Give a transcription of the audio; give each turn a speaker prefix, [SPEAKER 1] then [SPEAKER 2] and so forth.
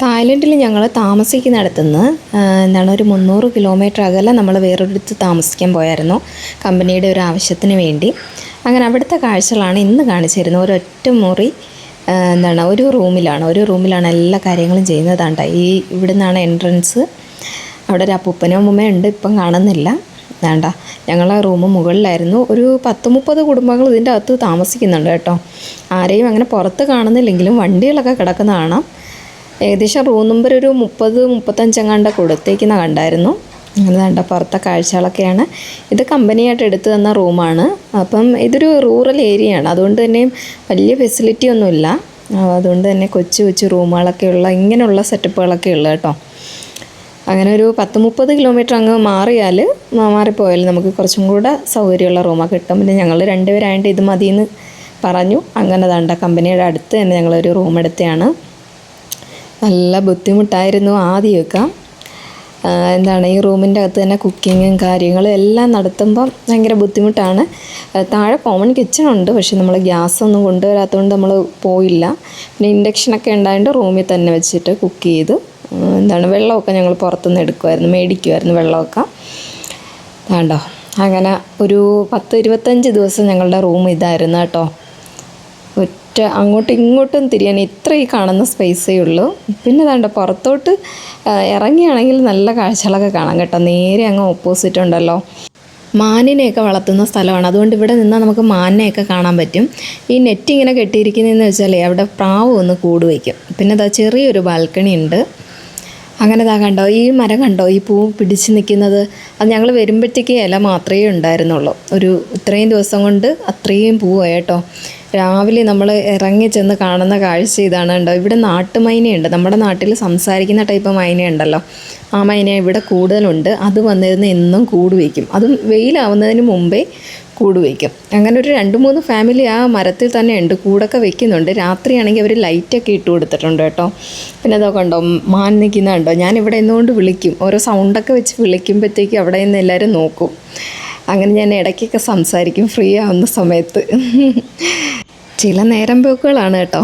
[SPEAKER 1] തായ്ലൻഡിൽ ഞങ്ങൾ താമസിക്കുന്നിടത്തുനിന്ന് എന്താണ് ഒരു മുന്നൂറ് കിലോമീറ്റർ അകലെ നമ്മൾ വേറൊരിടത്ത് താമസിക്കാൻ പോയായിരുന്നു കമ്പനിയുടെ ഒരു ആവശ്യത്തിന് വേണ്ടി. അങ്ങനെ അവിടുത്തെ കാഴ്ചകളാണ് ഇന്ന് കാണിച്ചിരുന്നത്. ഒരൊറ്റ മുറി എന്താണ് ഒരു റൂമിലാണ്. ഒരു റൂമിലാണ് എല്ലാ കാര്യങ്ങളും ചെയ്യുന്നതാണ്ട ഈ ഇവിടുന്നാണ് എൻട്രൻസ്. അവിടെ ഒരു അപ്പൂപ്പനും അമ്മൂമ്മയും ഉണ്ട് ഇപ്പം കാണുന്നില്ല. വേണ്ട ഞങ്ങളെ റൂം മുകളിലായിരുന്നു. ഒരു പത്ത് മുപ്പത് കുടുംബങ്ങൾ ഇതിന്റെ അകത്ത് താമസിക്കുന്നുണ്ട് കേട്ടോ. ആരെയും അങ്ങനെ പുറത്ത് കാണുന്നില്ലെങ്കിലും വണ്ടികളൊക്കെ കിടക്കുന്ന കാണാം. ഏകദേശം റൂം നമ്പർ ഒരു മുപ്പത് മുപ്പത്തഞ്ചെങ്ങാണ്ട കൊടുത്തേക്കുന്ന കണ്ടായിരുന്നു. അങ്ങനെ കണ്ട പുറത്തെ കാഴ്ചകളൊക്കെയാണ്. ഇത് കമ്പനിയായിട്ട് എടുത്തു തന്ന റൂമാണ് അപ്പം ഇതൊരു റൂറൽ ഏരിയയാണ് അതുകൊണ്ട് തന്നെ വലിയ ഫെസിലിറ്റി ഒന്നുമില്ല അതുകൊണ്ട് തന്നെ കൊച്ചു കൊച്ചു റൂമുകളൊക്കെ ഉള്ള ഇങ്ങനെയുള്ള സെറ്റപ്പുകളൊക്കെ ഉള്ളു കേട്ടോ. അങ്ങനെ ഒരു പത്ത് മുപ്പത് കിലോമീറ്റർ അങ്ങ് മാറിയാൽ മാറിപ്പോയാൽ നമുക്ക് കുറച്ചും കൂടെ സൗകര്യമുള്ള റൂമൊക്കെ കിട്ടും. പിന്നെ ഞങ്ങൾ രണ്ടുപേരായിട്ട് ഇത് മതിയെന്ന് പറഞ്ഞു. അങ്ങനെ അതാണ്ട കമ്പനിയുടെ അടുത്ത് തന്നെ ഞങ്ങളൊരു റൂം എടുത്തതാണ്. നല്ല ബുദ്ധിമുട്ടായിരുന്നു ആദ്യമൊക്കെ. എന്താണ് ഈ റൂമിന്റെ അകത്ത് തന്നെ കുക്കിങ്ങും കാര്യങ്ങളും എല്ലാം നടത്തുമ്പം ഭയങ്കര ബുദ്ധിമുട്ടാണ്. താഴെ കോമൺ കിച്ചൺ ഉണ്ട് പക്ഷെ നമ്മൾ ഗ്യാസ് ഒന്നും കൊണ്ടുവരാത്തതുകൊണ്ട് നമ്മൾ പോയില്ല. പിന്നെ ഇൻഡക്ഷനൊക്കെ ഉണ്ടായതുകൊണ്ട് റൂമിൽ തന്നെ വെച്ചിട്ട് കുക്ക് ചെയ്തു. എന്താണ് വെള്ളമൊക്കെ ഞങ്ങൾ പുറത്തുനിന്ന് എടുക്കുമായിരുന്നു മേടിക്കുമായിരുന്നു വെള്ളമൊക്കെ. വേണ്ടോ അങ്ങനെ ഒരു പത്ത് ഇരുപത്തഞ്ച് ദിവസം ഞങ്ങളുടെ റൂം ഇതായിരുന്നു കേട്ടോ. ഒറ്റ അങ്ങോട്ടും ഇങ്ങോട്ടും തിരിയാൻ ഇത്ര ഈ കാണുന്ന സ്പേസേ ഉള്ളൂ. പിന്നെ വേണ്ട പുറത്തോട്ട് ഇറങ്ങിയാണെങ്കിൽ നല്ല കാഴ്ചകളൊക്കെ കാണാം കേട്ടോ. നേരെ അങ്ങ് ഓപ്പോസിറ്റ് ഉണ്ടല്ലോ. മാനിനെയൊക്കെ വളർത്തുന്ന സ്ഥലമാണ്. അതുകൊണ്ട് ഇവിടെ നിന്നാൽ നമുക്ക് മാനിനെയൊക്കെ കാണാൻ പറ്റും. ഈ നെറ്റ് ഇങ്ങനെ കെട്ടിയിരിക്കുന്നതെന്ന് വെച്ചാൽ അവിടെ പ്രാവ് ഒന്ന് കൂട് വയ്ക്കും പിന്നെ അതാ ചെറിയൊരു ബാൽക്കണി ഉണ്ട്. അങ്ങനെ ഇതാ കണ്ടോ ഈ മരം കണ്ടോ? ഈ പൂ പിടിച്ച് നിൽക്കുന്നത്. അത് ഞങ്ങൾ വരുമ്പോഴത്തേക്ക് ഇല മാത്രമേ ഉണ്ടായിരുന്നുള്ളൂ. ഒരു ഇത്രയും ദിവസം കൊണ്ട് അത്രയും പൂവായി കേട്ടോ. രാവിലെ നമ്മൾ ഇറങ്ങി ചെന്ന് കാണുന്ന കാഴ്ച ഇതാണ് ഉണ്ടോ ഇവിടെ നാട്ടുമൈനയുണ്ട്. നമ്മുടെ നാട്ടിൽ സംസാരിക്കുന്ന ടൈപ്പ് മൈനയുണ്ടല്ലോ. ആ മൈന ഇവിടെ കൂടുതലുണ്ട്. അത് വന്നിരുന്ന് എന്നും കൂട് വയ്ക്കും അതും വെയിലാവുന്നതിന് മുമ്പേ കൂട് വയ്ക്കും അങ്ങനെ ഒരു രണ്ട് മൂന്ന് ഫാമിലി ആ മരത്തിൽ തന്നെ ഉണ്ട്. കൂടൊക്കെ വെക്കുന്നുണ്ട്. രാത്രിയാണെങ്കിൽ അവർ ലൈറ്റൊക്കെ ഇട്ട് കൊടുത്തിട്ടുണ്ട് കേട്ടോ. പിന്നെ അതൊക്കെ ഉണ്ടോ മാൻ നിൽക്കുന്നുണ്ടോ ഞാൻ ഇവിടെ നിന്നുകൊണ്ട് വിളിക്കും. ഓരോ സൗണ്ടൊക്കെ വെച്ച് വിളിക്കുമ്പോഴത്തേക്കും അവിടെ നിന്ന് എല്ലാവരും നോക്കും. അങ്ങനെ ഞാൻ ഇടയ്ക്കൊക്കെ സംസാരിക്കും. ഫ്രീ ആവുന്ന സമയത്ത്. ചില നേരം പോക്കുകളാണ് കേട്ടോ.